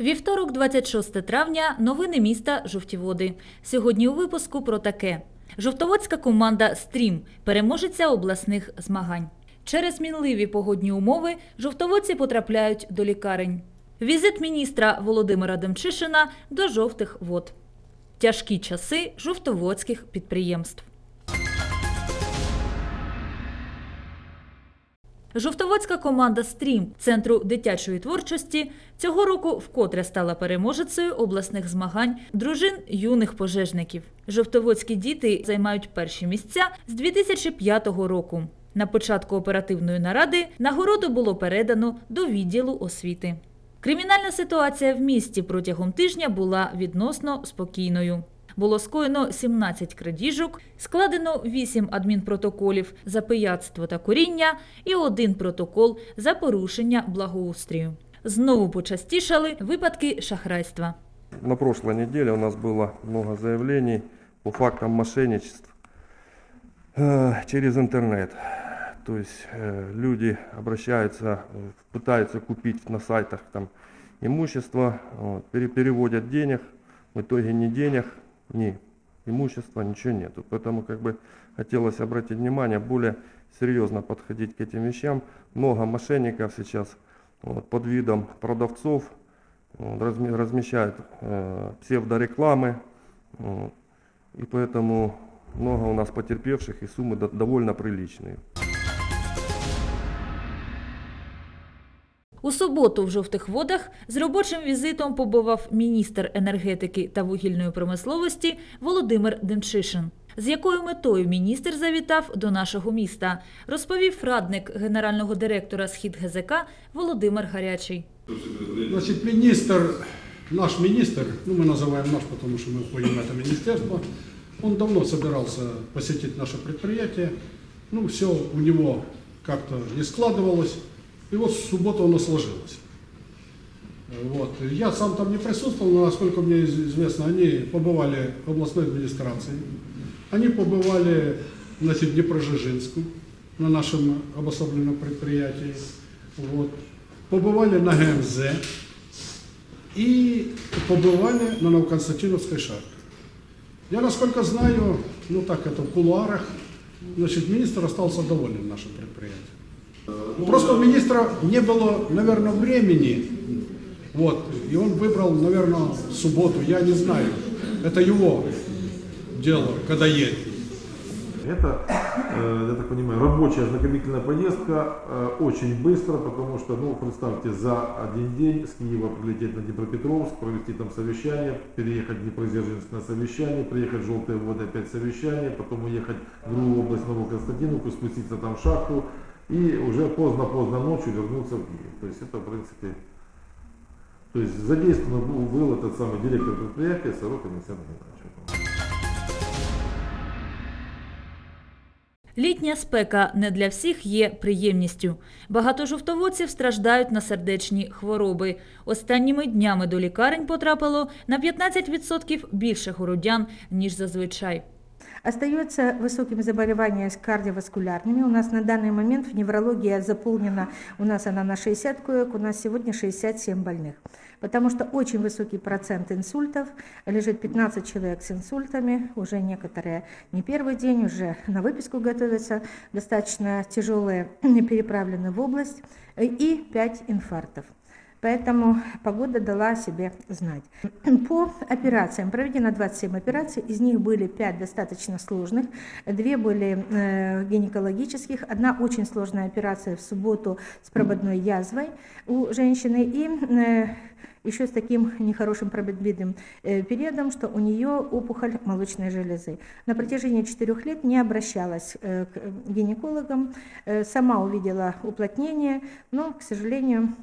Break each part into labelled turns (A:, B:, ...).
A: Вівторок, 26 травня, новини міста Жовтіводи. Сьогодні у випуску про таке. Жовтоводська команда «Стрім» – переможеця обласних змагань. Через мінливі погодні умови жовтоводці потрапляють до лікарень. Візит міністра Володимира Демчишина до жовтих вод. Тяжкі часи жовтоводських підприємств. Жовтоводська команда Стрім центру дитячої творчості цього року вкотре стала переможецею обласних змагань дружин юних пожежників. Жовтоводські діти займають перші місця з 2005 року. На початку оперативної наради нагороду було передано до відділу освіти. Кримінальна ситуація в місті протягом тижня була відносно спокійною. Було скоєно 17 крадіжок, складено 8 адмінпротоколів за пияцтво та куріння і один протокол за порушення благоустрію. Знову почастішали випадки шахрайства.
B: На прошлой неделе у нас было много заявлений по фактам мошенничеств э, через интернет. То есть э, люди обращаются, э, пытаются купить на сайтах там имущество, вот, пере- переводят денег, в итоге ни денег, ни имущества, ничего нету. Поэтому как бы хотелось обратить внимание, более серьезно подходить к этим вещам. Много мошенников сейчас вот, под видом продавцов вот, размещают э, псевдорекламы. вот. и поэтому много у нас потерпевших и суммы до- довольно приличные.
A: У суботу в жовтих водах з робочим візитом побував міністр енергетики та вугільної промисловості Володимир Демчишин. З якою метою міністр завітав до нашого міста, розповів радник генерального директора Схід ГЗК Володимир Гарячий.
C: Значит, министр, наш министр, ну мы называем наш, потому что мы входим в это министерство, он давно собирался посетить наше предприятие, ну все у него как-то не складывалось, И вот в субботу оно сложилось. Вот. Я сам там не присутствовал, но насколько мне из- известно, они побывали в областной администрации, они побывали значит, в Днепрожижинску на нашем обособленном предприятии, вот. побывали на ГМЗ и побывали на Новоконстантиновской шахте. Я, насколько знаю, ну так это в кулуарах, значит, министр остался доволен нашим предприятием. Просто у министра не было, наверное, времени, вот, и он выбрал, наверное, субботу, я не знаю, это его дело, когда едет.
D: Это, э, я так понимаю, рабочая ознакомительная поездка, э, очень быстро, потому что, ну, представьте, за один день с Киева прилететь на Днепропетровск, провести там совещание, переехать в Днепродзержинск на совещание, приехать в Желтые воды опять совещание, потом уехать в другую область, Новую Константиновку, спуститься там в шахту и уже поздно-поздно ночью вернуться в Киев. То есть это, в принципе, то есть задействован был, был этот самый директор предприятия Сорока Александр Николаевич.
A: Літня спека не для всіх є приємністю. Багато жовтоводців страждають на сердечні хвороби. Останніми днями до лікарень потрапило на 15% більше городян, ніж зазвичай.
E: Остается высоким заболевания с кардиоваскулярными. У нас на данный момент в неврологии заполнена, у нас она на 60 коек, у нас сегодня 67 больных. Потому что очень высокий процент инсультов, лежит 15 человек с инсультами, уже некоторые не первый день, уже на выписку готовятся, достаточно тяжелые переправлены в область, и 5 инфарктов. Поэтому погода дала о себе знать. По операциям проведено 27 операций, из них были 5 достаточно сложных, 2 были э, гинекологических, одна очень сложная операция в субботу с прободной язвой у женщины и э, еще с таким нехорошим пробедбитым э, периодом, что у нее опухоль молочной железы. На протяжении 4 лет не обращалась к гинекологам, сама увидела уплотнение, но, к сожалению,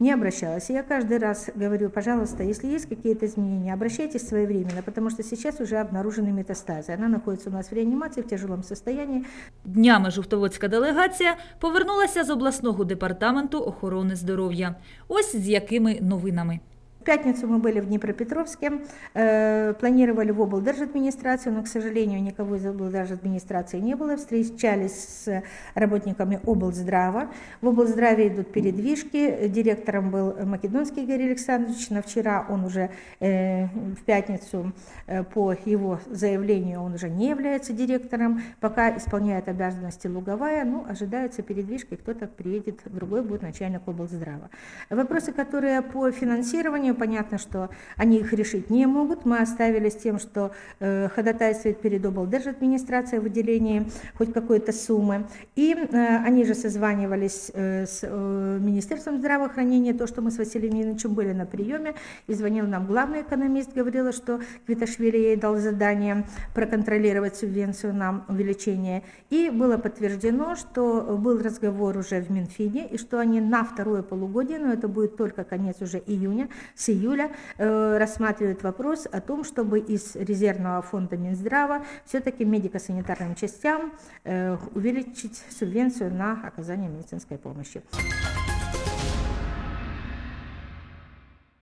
E: не обращалась. И Я каждый раз говорю, пожалуйста, если есть какие-то изменения, обращайтесь своевременно, потому что сейчас уже обнаружены метастазы. Она находится у нас в реанимации в тяжелом состоянии.
A: Днями жовтоводська делегація повернулася з обласного департаменту охорони здоров'я. Ось з якими новинами.
E: Пятницу мы были в Днепропетровске, э, планировали в облдержадминистрацию, но, к сожалению, никого из облдержадминистрации не было. Встречались с работниками облздрава. В облздраве идут передвижки. Директором был Македонский Игорь Александрович. На вчера он уже э, в пятницу э, по его заявлению он уже не является директором, пока исполняет обязанности Луговая. Ну, ожидаются передвижки, кто-то приедет, другой будет начальник облздрава. Вопросы, которые по финансированию, понятно, что они их решить не могут. Мы оставили с тем, что э, ходатайствует перед облдержадминистрацией о выделении хоть какой-то суммы. И э, они же созванивались э, с э, Министерством здравоохранения, то, что мы с Василием Ильичем были на приеме, и звонил нам главный экономист, говорила, что Квиташвили ей дал задание проконтролировать субвенцию нам, увеличение. И было подтверждено, что был разговор уже в Минфине, и что они на второе полугодие, но это будет только конец уже июня, с июля, э, рассматривают вопрос о том, чтобы из резервного фонда Минздрава все-таки медико-санитарным частям э, увеличить субвенцию на оказание медицинской помощи.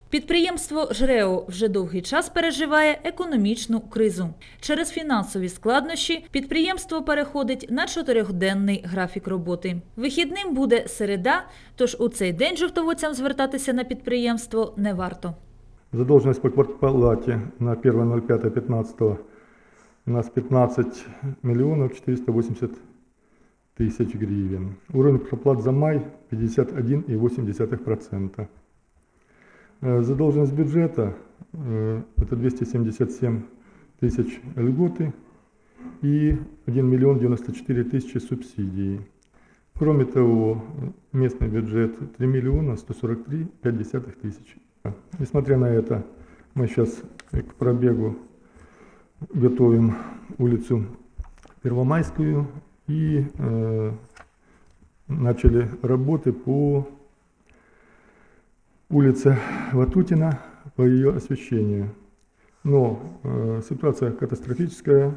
A: Підприємство ЖРЕО вже довгий час переживає економічну кризу. Через фінансові складнощі підприємство переходить на чотирьохденний графік роботи. Вихідним буде середа, тож у цей день жовтоводцям звертатися на підприємство не варто.
F: Задолженность по квартплате на 1.05.15 у нас 15 миллионов 480 тысяч гривен. Уровень проплат за май 51,8%. Э, Задолженность бюджета э, это 277 тысяч льготы и 1 миллион 94 тысячи субсидий. Кроме того, местный бюджет 3 миллиона 143 5 тысяч. Несмотря на это, мы сейчас к пробегу готовим улицу Первомайскую и э, начали работы по улице Ватутина, по ее освещению. Но э, ситуация катастрофическая,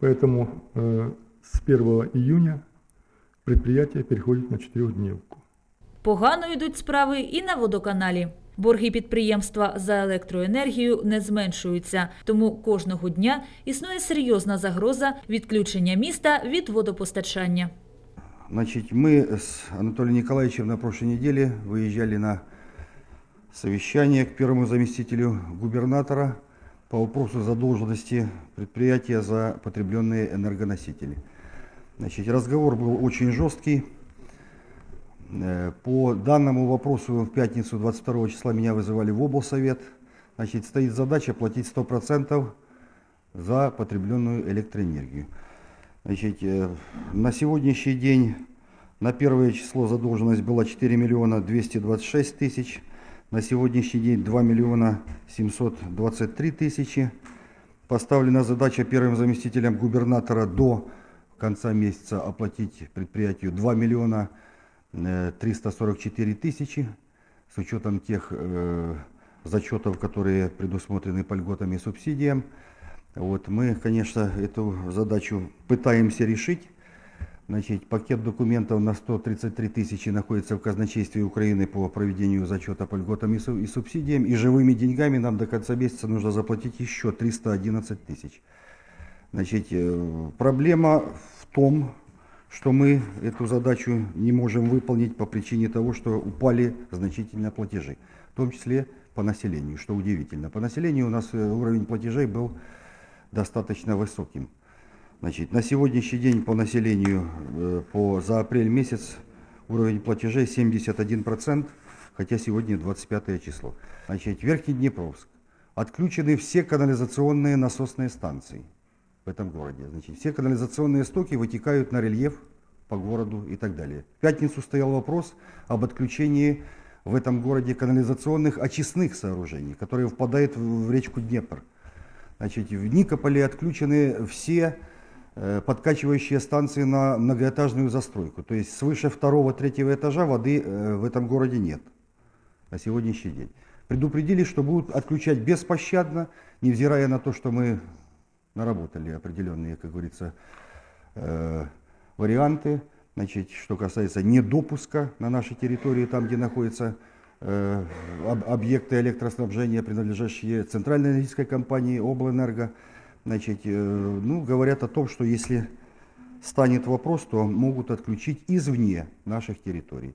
F: поэтому э, с 1 июня предприятие переходит на четырехдневку.
A: Погано йдуть справи і на водоканалі. Борги підприємства за електроенергію не зменшуються, тому кожного дня існує серйозна загроза відключення міста від водопостачання.
G: Значит, мы с Анатолием Николаевичем на прошлой неделе выезжали на совещание к первому заместителю губернатора по вопросу задолженности предприятия за потребленные энергоносители. Значит, разговор был очень жесткий. Э, По данному вопросу в пятницу 22 числа меня вызывали в облсовет. Значит, стоит задача платить 100% за потребленную электроэнергию. Значит, э, на сегодняшний день на первое число задолженность была 4 миллиона 226 тысяч, на сегодняшний день 2 миллиона 723 тысячи. Поставлена задача первым заместителем губернатора до конца месяца оплатить предприятию 2 миллиона э, 344 тысячи с учетом тех э, зачетов, которые предусмотрены по льготам и субсидиям. Вот мы, конечно, эту задачу пытаемся решить. Значит, пакет документов на 133 тысячи находится в казначействе Украины по проведению зачета по льготам и, су- и субсидиям. И живыми деньгами нам до конца месяца нужно заплатить еще 311 тысяч. Значит, э, проблема в том, что мы эту задачу не можем выполнить по причине того, что упали значительно платежи, в том числе по населению, что удивительно. По населению у нас э, уровень платежей был достаточно высоким. Значит, на сегодняшний день по населению э, по, за апрель месяц уровень платежей 71%, хотя сегодня 25 число. Значит, Верхний Днепровск. Отключены все канализационные насосные станции в этом городе. Значит, все канализационные стоки вытекают на рельеф по городу и так далее. В пятницу стоял вопрос об отключении в этом городе канализационных очистных сооружений, которые впадают в речку Днепр. Значит, в Никополе отключены все подкачивающие станции на многоэтажную застройку. То есть свыше второго-третьего этажа воды э, в этом городе нет на сегодняшний день. Предупредили, что будут отключать беспощадно, невзирая на то, что мы наработали определенные, как говорится, э, варианты. Значит, что касается недопуска на нашей территории, там, где находится э, об- объекты электроснабжения, принадлежащие центральной энергетической компании Облэнерго. Значит, э, ну, говорят о том, что если станет вопрос, то могут отключить извне наших территорий.